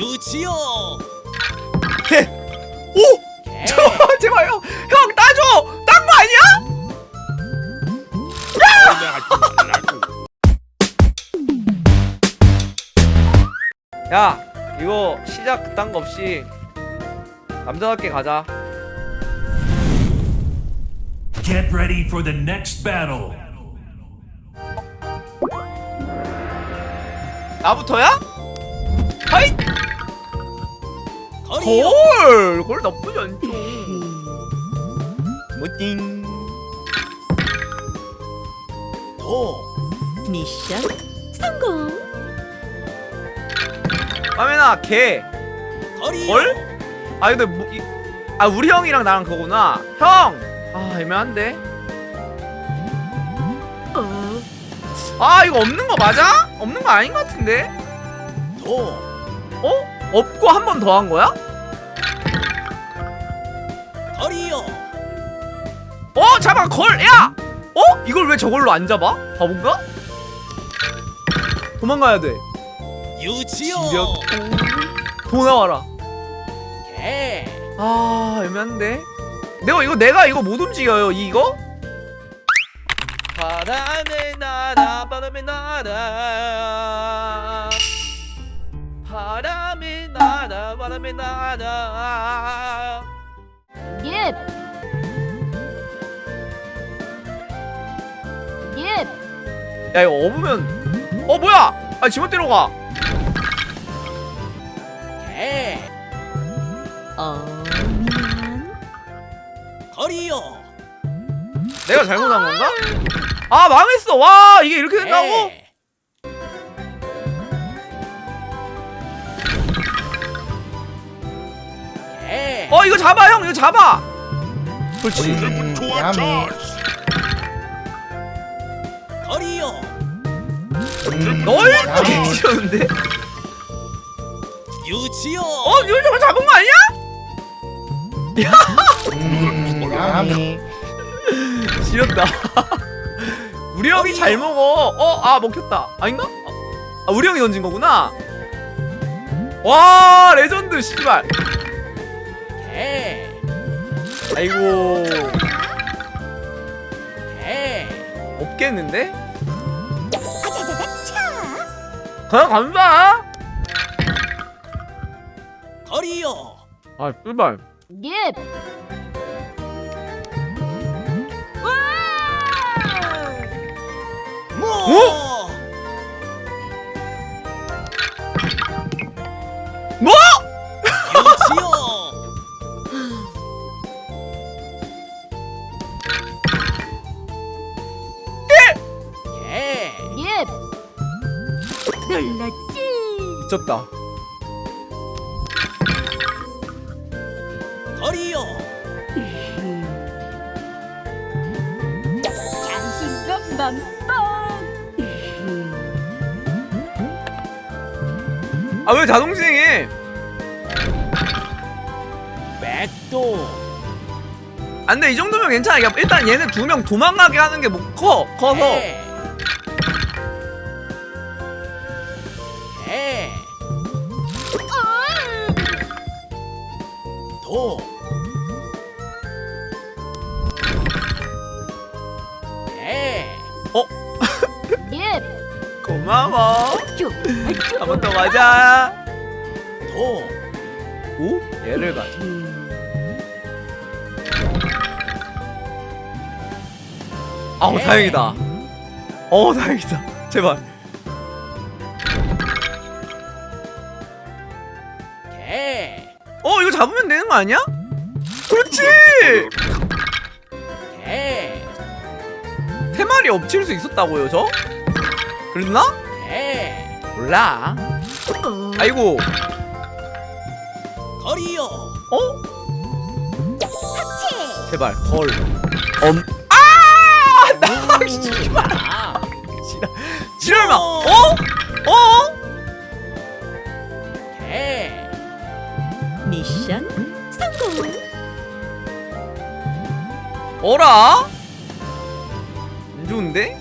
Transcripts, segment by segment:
유치요. 개. 오! 개. 저 제발 형, 형 따줘. 딴 거 아니야? 야, 이거 시작 그딴 거 없이 남자답게 가자. Get ready for the next battle. 나부터야? 하이! 골! 골 나쁘지 않죠. 뭐띵. 도. 미션 성공. 까메나 개. 걸? 아 근데 뭐, 이, 아 우리 형이랑 나랑 그거구나. 형. 아 애매한데. 어, 아 이거 없는 거 맞아? 없는 거 아닌 것 같은데? 도. 어? 없고 한 번 더 한 거야? 거리요. 어 잠깐 걸 야! 어? 이걸 왜 저걸로 안 잡아? 바본가? 도망가야 돼. 유치요. 지렸고 도 나와라. 개. 아 애매한데. 내가 이거 내가 이거 못 움직여요 이거? 바람의 나라 바람의 나라 나라 바람의 나라 예. 예. 야 이거 업으면 어 뭐야 아 지멋대로 가 개. 어, 미안. 거리요. 내가 잘못한 건가? 아 망했어 와 이게 이렇게 된다고? 개. 이거 잡아 형 이거 잡아 그렇지 거리요. 널 뒤졌는데? 유치요. 어 저거 잡은 거 아니야? 지렸다 우리 형이 잘 먹어 어아 먹혔다 아닌가? 아 우리 형이 던진 거구나 와 레전드 씨발 개. 아이고 개. 없겠는데? 그냥 간다 거리요. 아 씨발 예. 와! 뭐? 뭐? 놀랐지. 미쳤다 거리요. 자신감 만빵. 아 왜 자동 진행해 백도. 안돼 이 정도면 괜찮아 야, 일단 얘네 두명 도망가게 하는 게 뭐 커 커서 개. 도. 개. 예. 고마워 쭉. 한번 더 가자 도. 오? 얘를 가자 아우 네. 다행이다 어 다행이다 제발 개. 어 이거 잡으면 되는 거 아니야? 그렇지 개. 테마리 엎칠 수 있었다고요 저? 그랬나? 개. 몰라 어. 아이고 거리요. 어? 제발 걸 엄. 아! 나 씨발 아. 지랄마. 어? 미션 성공. 어라? 안 좋은데?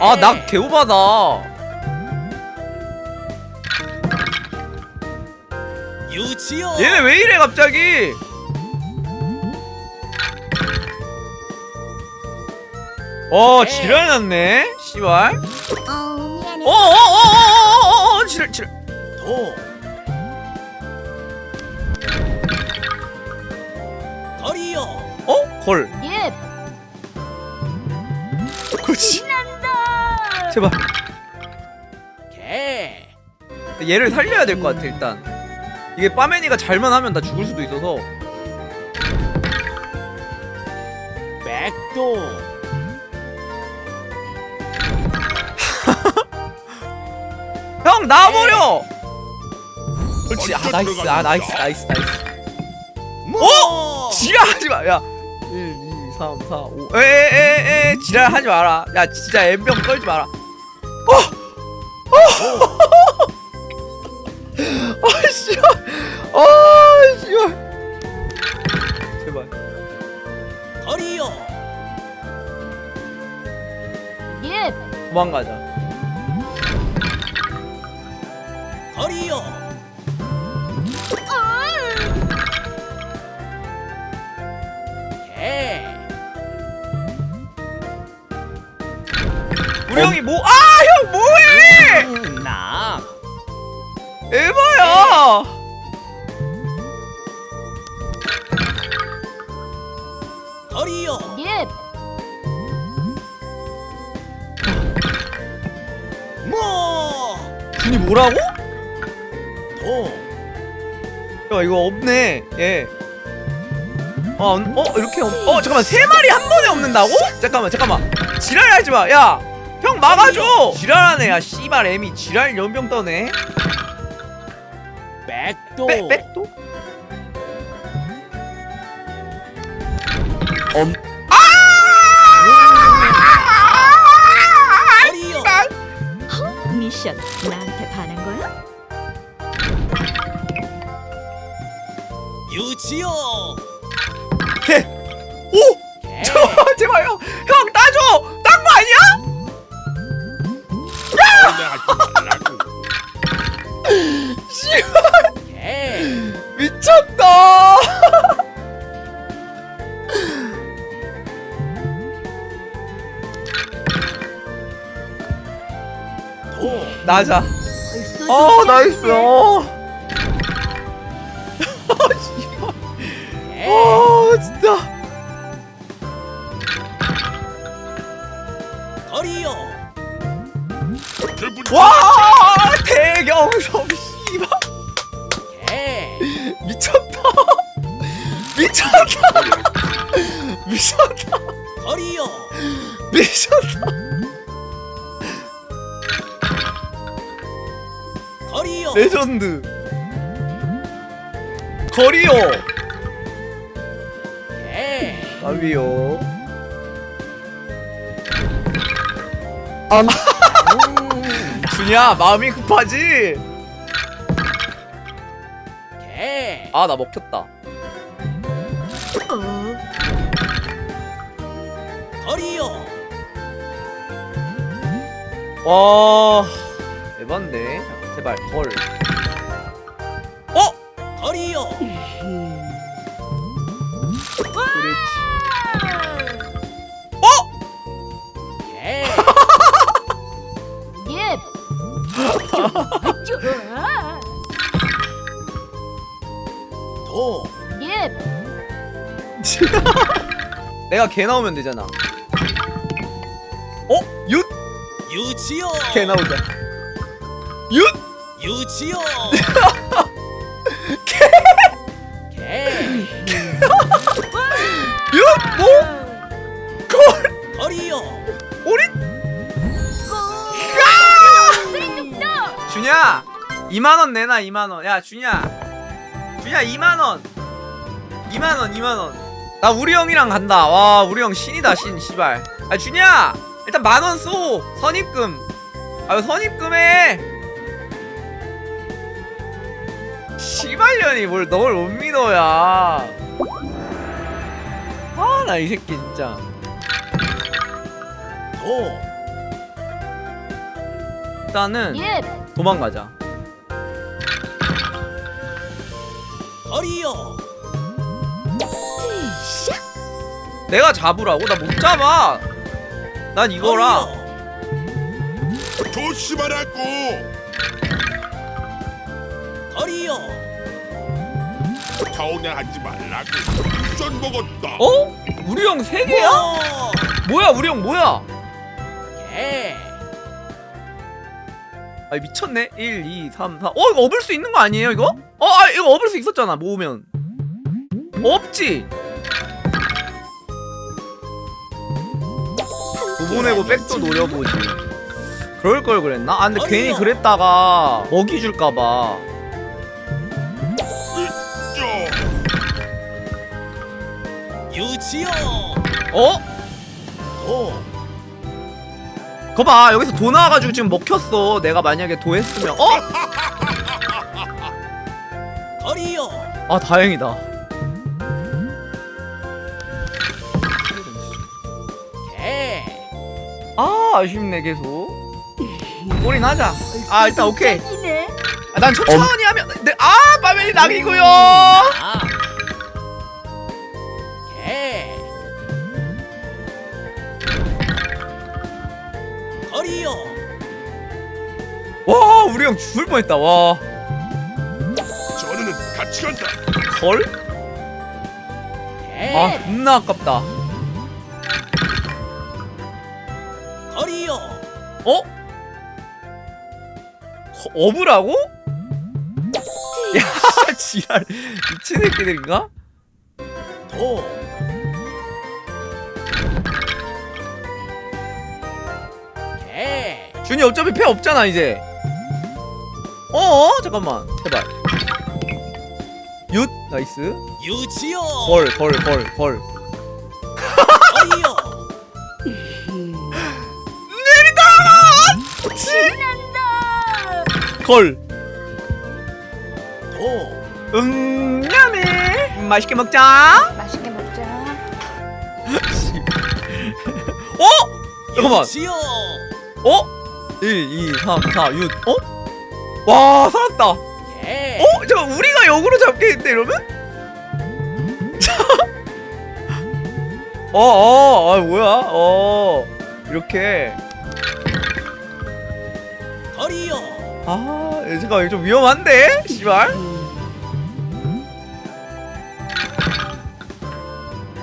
아, 예. 낙 개오바다. 유치요. 얘네 왜 이래 갑자기? 어, 예. 지랄났네. 씨발. 어어어 지랄 도. 거리요. 어? 걸예 그렇지 신난다 제발 개. 얘를 살려야 될 것 같아 일단 이게 빠메니가 잘만 하면 나 죽을 수도 있어서 백도. 형 나와버려! 그렇지. 아 나이스. 아 나이스 나이스 나이스. 뭐. 지랄하지 마 야 1 2 3 4 5 에에에에 지랄하지 마라. 야 진짜 엠병 떨지 마라. 어! 어! 아 씨발. 아 씨발. 제발. 거리요. 예 도망가자 거리 야 이거 없네. 얘 어, 어 이렇게 없... 어 잠깐만. 세 마리 한 번에 없는다고? 잠깐만 잠깐만. 지랄하지 마 야 형 막아줘. 지랄하네 야 씨발 애미 지랄 연병 떠네. 백도. 백 백도? 엄. 거리요. 미션 나한테 반한 거야? 유치요. 개! 오! 개. 제발 형! 형 따줘! 딴 거 아니야? 씨발 개. 미쳤다 도. 나자 어 나이스? 어 거리요. 와 대경섭 씨발 개. 미쳤다 미쳤다 미쳤다 거리요. 미쳤다 거리요. 레전드 거리요 개. 가비요 준이야 마음이 급하지 개. 아나 먹혔다 어 거리요. 와 에반데 제발 걸 좋아 도. 예 내가 개 나오면 되잖아 어? 윷? 유치요. 개 나오자 윷? 유치요. 2만원 내놔 2만원. 야 준야. 준야 2만원. 2만원 2만원. 나 우리 형이랑 간다. 와 우리 형 신이다 신 씨발. 아 준야! 일단 만원 쏘. 선입금. 아유 선입금해. 씨발년이 뭘 널 못 믿어야. 아 나 이 새끼 진짜. 도. 일단은 예. 도망가자 으쌰. 내가 잡으라고? 나 못 잡아 난 이거라 조심하라고. 거리요 겨우냥하지 말라고. 전 먹었다. 어? 우리 형 3개야? 어, 뭐야 우리 형 뭐야 개 아 미쳤네 1 2 3 4 어 이거 업을 수 있는 거 아니에요 이거? 어 아, 이거 업을 수 있었잖아 모으면 없지 두 보내고 백도 노려보지 그럴 걸 그랬나? 아 근데 괜히. 그랬다가 먹이 줄까봐 저 유치요 어? 도 거봐 여기서 도 나와가지고 지금 먹혔어 내가 만약에 도 했으면 어? 거리요. 아 다행이다. 개. 아 아쉽네 계속. 올인하자. 아 일단 오케이. 아, 난 천천히 하면 네, 아 빠멜이 낙이고요. 아. 개. 거리요. 와 우리 형 죽을 뻔했다. 와 걸? 개아 존나 아깝다. 거리요. 어? 거- 어부라고? 야 지랄. 미친 새끼들인가? 도. 개 준이 어차피 패 없잖아 이제. 어? 잠깐만 나이스 유치요 걸걸 걸걸 거리요 신난다. 걸. 도 음, 맛있게 먹자 맛있게 먹자. 어? 잠깐만 유치요 어? 1 2 3 4 6 어? 와 살았다 어? 개 잠깐 우리가 역으로 잡겠는데 이러면? 어 어 아 뭐야 어 이렇게 거리요 아 잠깐 이거 좀 위험한데 씨발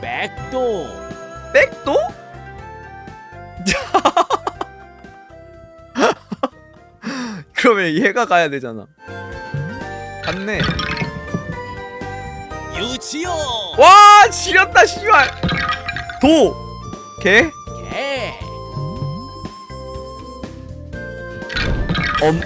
백도 백도? 그러면 얘가 가야 되잖아 갔네. 유치요. 와 지렸다 씨발. 도. 개? 개. 엄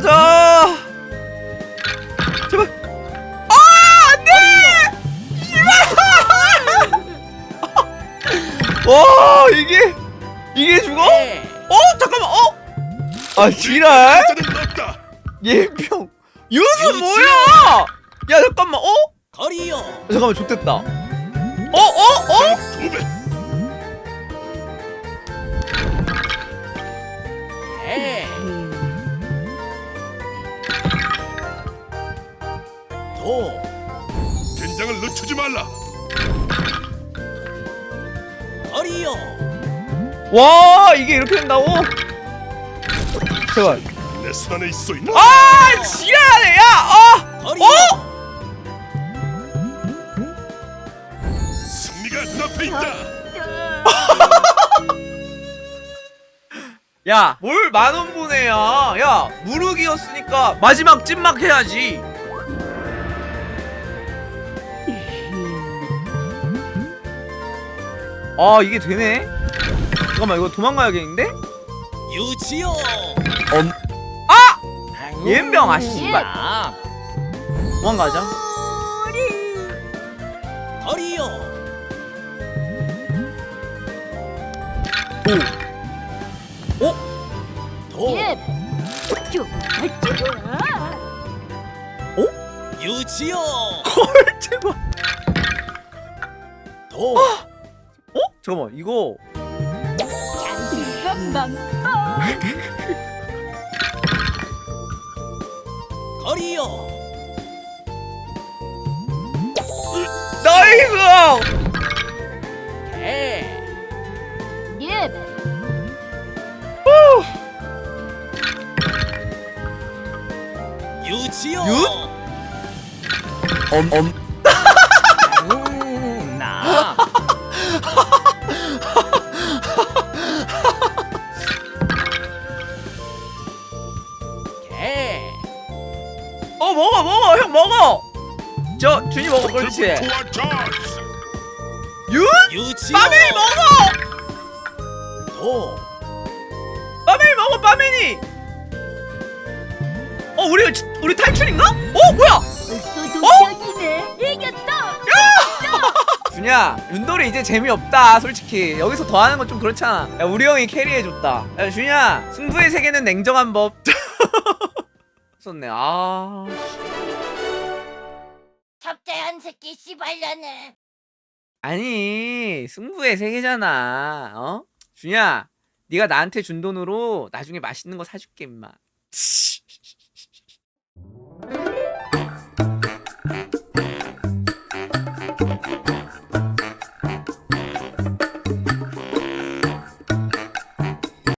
가자 제발 아 안돼 와 이게 이게 죽어? 개어 잠깐만 어? 아 지랄. 예병 유수. 뭐야 야 잠깐만 어? 거리요 잠깐만 좋됐다 어? 어? 어? 도 된장을 늦추지 말라. 거리요 와 이게 이렇게 된다고? 제발 내 손 안에 있어. 아 지랄해 야 아! 거리요 승리가 눈앞에 있다. 야, 뭘 만원 보내야? 야, 무르기였으니까 마지막 찐막 해야지. 아, 이게 되네? 잠깐만, 이거 도망가야겠는데? 유치요 엄. 아! 옌병, 아, 씨발. 나 도망가자 거리요 도 어? 도 예. 쭉. 아, 유치요 헐 제발 도 어? 잠깐만 이거 잠깐만. 거리요 나이스 개 예. 유치요 윷? 엄엄 저 준이 먹어 그렇지. 윤? 빠메이 먹어! 도 빠메이 먹어 빠메니 어 우리 우리 탈출인가? 어 뭐야? 벌써 도착이네. 이겼다. 준야 윤돌이 이제 재미없다 솔직히. 여기서 더 하는 건 좀 그렇잖아. 야 우리 형이 캐리해줬다. 야 준야 승부의 세계는 냉정한 법. 썼네. 아 새끼 씨발년을. 아니 승부의 세계잖아 어? 준야 네가 나한테 준 돈으로 나중에 맛있는 거 사줄게 임마 치.